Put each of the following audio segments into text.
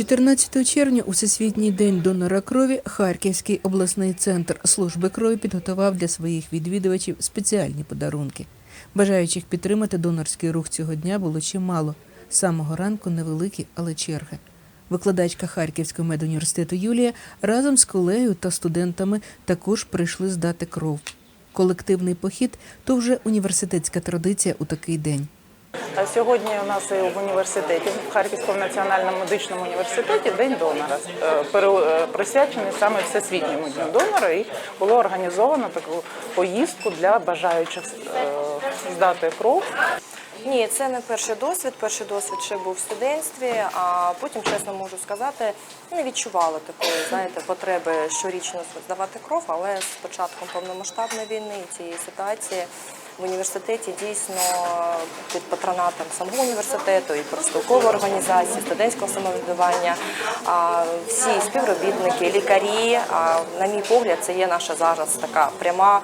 14 червня у Всесвітній день донора крові Харківський обласний центр служби крові підготував для своїх відвідувачів спеціальні подарунки. Бажаючих підтримати донорський рух цього дня було чимало. З самого ранку невеликі, але черги. Викладачка Харківського медуніверситету Юлія разом з колегою та студентами також прийшли здати кров. Колективний похід то вже університетська традиція у такий день. Сьогодні у нас і в університеті, в Харківському національному медичному університеті, День донора, е, е, присвячений саме Всесвітньому дню донора. І було організовано таку поїздку для бажаючих е, здати кров. Ні, це не перший досвід. Перший досвід ще був в студентстві, а потім, чесно можу сказати, не відчувала такої, знаєте, потреби щорічно здавати кров, але з початком повномасштабної війни і цієї ситуації в університеті дійсно під патронатом самого університету і профспілкової організації, студентського самоврядування, всі співробітники, лікарі, на мій погляд, це є наша зараз така пряма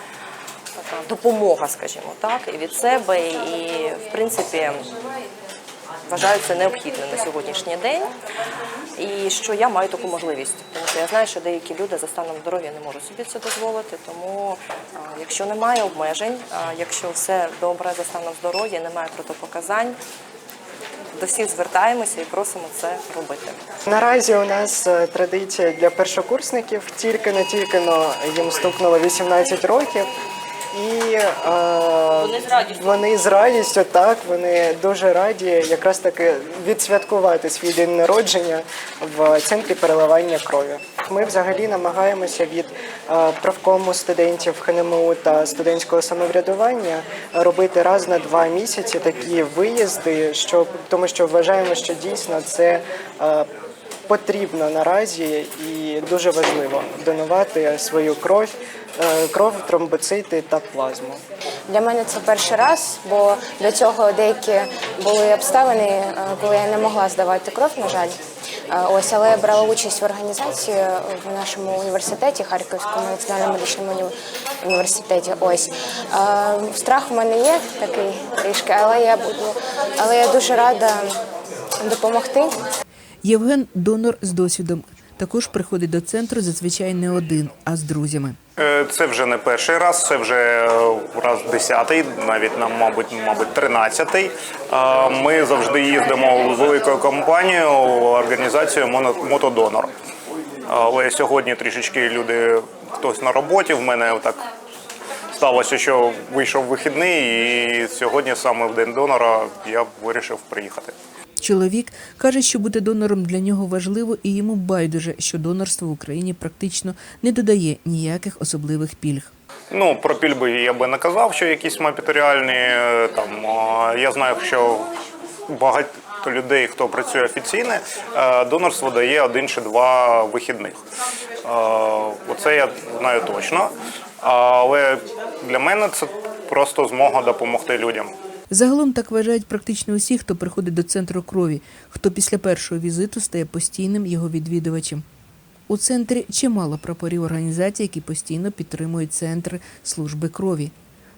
допомога, скажімо так, і від себе, і в принципі вважаю це необхідним на сьогоднішній день. І що я маю таку можливість, тому що я знаю, що деякі люди за станом здоров'я не можуть собі це дозволити. Тому, якщо немає обмежень, якщо все добре за станом здоров'я, немає протипоказань, до всіх звертаємося і просимо це робити. Наразі у нас е, традиція для першокурсників, тільки не тільки но їм стукнуло 18 років. І е, вони, з радістю. вони з радістю, так, вони дуже раді якраз таки відсвяткувати свій день народження в центрі переливання крові. Ми взагалі намагаємося від е, правкому студентів ХНМУ та студентського самоврядування робити раз на два місяці такі виїзди, щоб тому що вважаємо, що дійсно це. е, Потрібно наразі і дуже важливо донувати свою кров, е, кров, тромбоцити та плазму. Для мене це перший раз, бо до цього деякі були обставини, е, коли я не могла здавати кров, на жаль. Е, Ось, але я брала участь в організації в нашому університеті, Харківському національному медичному університеті. Ось страх в мене є такий трішки, але я буду, але я дуже рада допомогти. Євген донор з досвідом. Також приходить до центру зазвичай не один, а з друзями. Е, Це вже не перший раз, це вже е, раз десятий, навіть нам, мабуть, мабуть, тринадцятий. Е, Ми завжди їздимо в великою компанією «Моно- Мотодонор. Але сьогодні трішечки люди, хтось на роботі. В мене так сталося, що вийшов вихідний, і сьогодні саме в день донора я вирішив приїхати. Чоловік каже, що бути донором для нього важливо, і йому байдуже, що донорство в Україні практично не додає ніяких особливих пільг. Ну, про пільби я би не казав, що якісь матеріальні. е, Там, я знаю, що багато людей, хто працює офіційно, е, донорство дає один чи два вихідних. Е, Оце я знаю точно. Але для мене це просто змога допомогти людям. Загалом так вважають практично усі, хто приходить до центру крові, хто після першого візиту стає постійним його відвідувачем. У центрі чимало прапорів організацій, які постійно підтримують центри служби крові.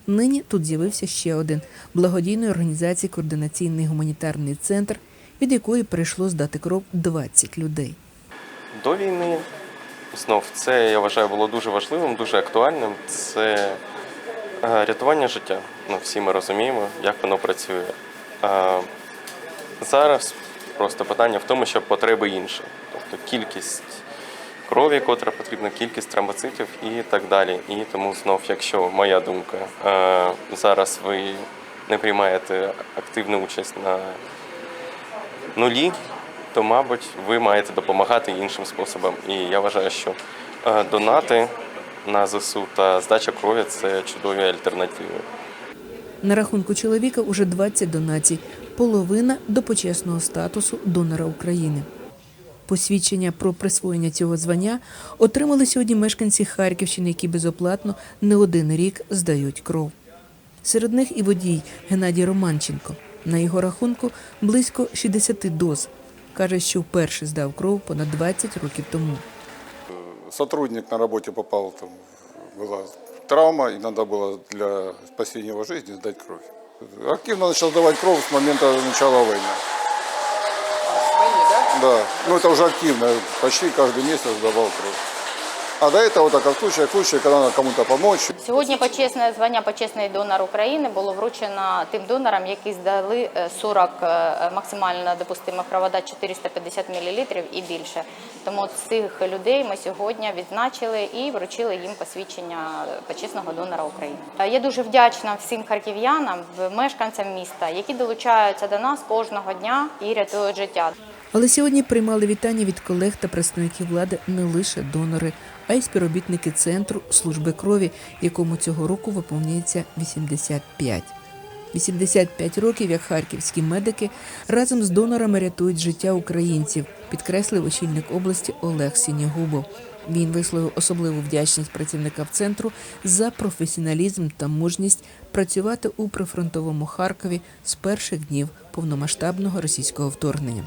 Нині тут з'явився ще один благодійної організації Координаційний гуманітарний центр, від якої прийшло здати кров 20 людей. До війни знов це я вважаю було дуже важливим, дуже актуальним. Це рятування життя. Ну, всі ми розуміємо, як воно працює. Е, Зараз просто питання в тому, що потреби інші. Тобто кількість крові, котра потрібна, кількість тромбоцитів і так далі. І тому знов, якщо моя думка, е, зараз ви не приймаєте активну участь на нулі, то, мабуть, ви маєте допомагати іншим способом. І я вважаю, що е, донати на ЗСУ та здача крові це чудові альтернативи. На рахунку чоловіка уже 20 донацій, половина до почесного статусу донора України. Посвідчення про присвоєння цього звання отримали сьогодні мешканці Харківщини, які безоплатно не один рік здають кров. Серед них і водій Геннадій Романченко. На його рахунку близько 60 доз. Каже, що вперше здав кров понад 20 років тому сотрудник на работе попал, там была травма, и надо было для спасения его жизни сдать кровь. Активно начал сдавать кровь с момента начала войны. да? Да. Ну, это уже активно, почти каждый месяц давал кровь. А до этого так от случая к случаю, когда надо кому-то помочь. Сьогодні почесне звання почесний донор України було вручено тим донорам, які здали е, 40 е, максимально допустимих кровода 450 мл і більше. Тому цих людей ми сьогодні відзначили і вручили їм посвідчення почесного донора України. Е, Я дуже вдячна всім харків'янам, мешканцям міста, які долучаються до нас кожного дня і рятують життя. Але сьогодні приймали вітання від колег та представників влади не лише донори, а й співробітники центру служби крові, якому цього року виповнюється 85. 85 років, як харківські медики разом з донорами рятують життя українців, підкреслив очільник області Олег Сінігубов. Він висловив особливу вдячність працівникам центру за професіоналізм та мужність працювати у прифронтовому Харкові з перших днів повномасштабного російського вторгнення.